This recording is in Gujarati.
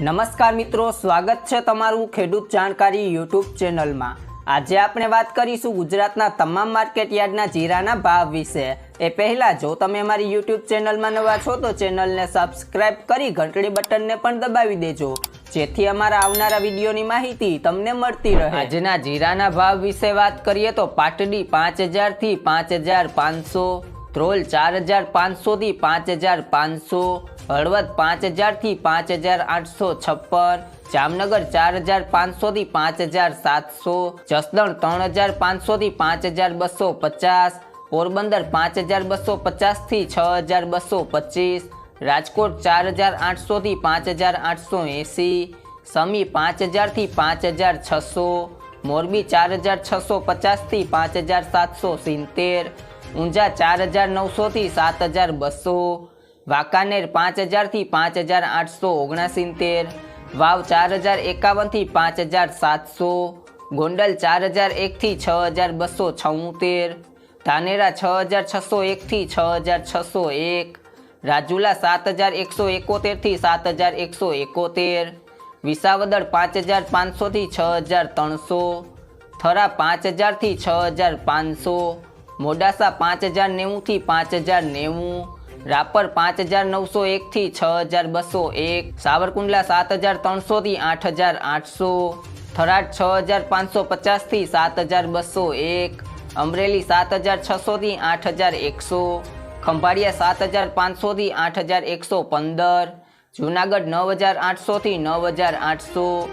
નમસ્કાર મિત્રો, સ્વાગત છે તમારું ખેડૂત જાણકારી યુટ્યુબ ચેનલમાં. આજે આપણે વાત કરીશું ગુજરાતના તમામ માર્કેટ યાર્ડના જીરાના ભાવ વિશે. એ પહેલાં, જો તમે અમારી યુટ્યુબ ચેનલમાં નવા છો, તો ચેનલને સબસ્ક્રાઇબ કરી ઘંટડી બટનને પણ દબાવી દેજો, જેથી અમારા આવનારા વિડીયોની માહિતી તમને મળતી રહે. આજના જીરાના ભાવ વિશે વાત કરીએ તો પાટડી પાંચ હજારથી પાંચ હજાર પાંચસો, ધ્રોલ ચાર હજાર પાંચસોથી પાંચ હજાર પાંચસો હળવદ પાંચ હજારથી પાંચ હજાર આઠસો છપ્પન, જામનગર ચાર હજાર પાંચસોથી પાંચ હજાર સાતસો, જસદણ ત્રણ હજાર પાંચસોથી પાંચ હજાર બસો પચાસ, પોરબંદર પાંચ હજાર બસો પચાસથી છ હજાર બસો પચીસ, રાજકોટ ચાર હજાર આઠસોથી પાંચ હજાર આઠસો એંસી, સમી પાંચ હજારથી પાંચ હજાર છસો, મોરબી ચાર હજાર છસો પચાસથી પાંચ હજાર સાતસો સિત્તેર, ઊંઝા ચાર હજાર નવસોથી સાત હજાર બસો વાંકાનેર પાંચ હજારથી પાંચ હજાર આઠસો ઓગણસિત્તેર, વાવ ચાર હજાર એકાવનથી પાંચ હજાર સાતસો, ગોંડલ ચાર હજાર એકથી છ હજાર બસો છોતેર, ધાનેરા છ હજાર છસો એકથી છ હજાર છસો એક, રાજુલા સાત હજાર એકસો એકોતેરથી સાત હજાર એકસો એકોતેર, વિસાવદર પાંચ હજાર પાંચસોથી છ હજાર ત્રણસો, થરા પાંચ હજારથી છ હજાર પાંચસો, મોડાસા પાંચ હજાર નેવુંથી પાંચ હજાર નેવું રાપર પાંચ હજાર નવસો એકથી છ હજાર બસો એક, સાવરકુંડલા સાત હજાર ત્રણસોથી આઠ હજાર આઠસો, થરાદ છ હજાર પાંચસો પચાસથી સાત હજાર બસો એક, અમરેલી સાત હજાર છસોથી આઠ હજાર એકસો, ખંભાળિયા સાત હજાર પાંચસોથી આઠ હજાર એકસો પંદર, જુનાગઢ નવ હજાર આઠસોથી નવ હજાર આઠસો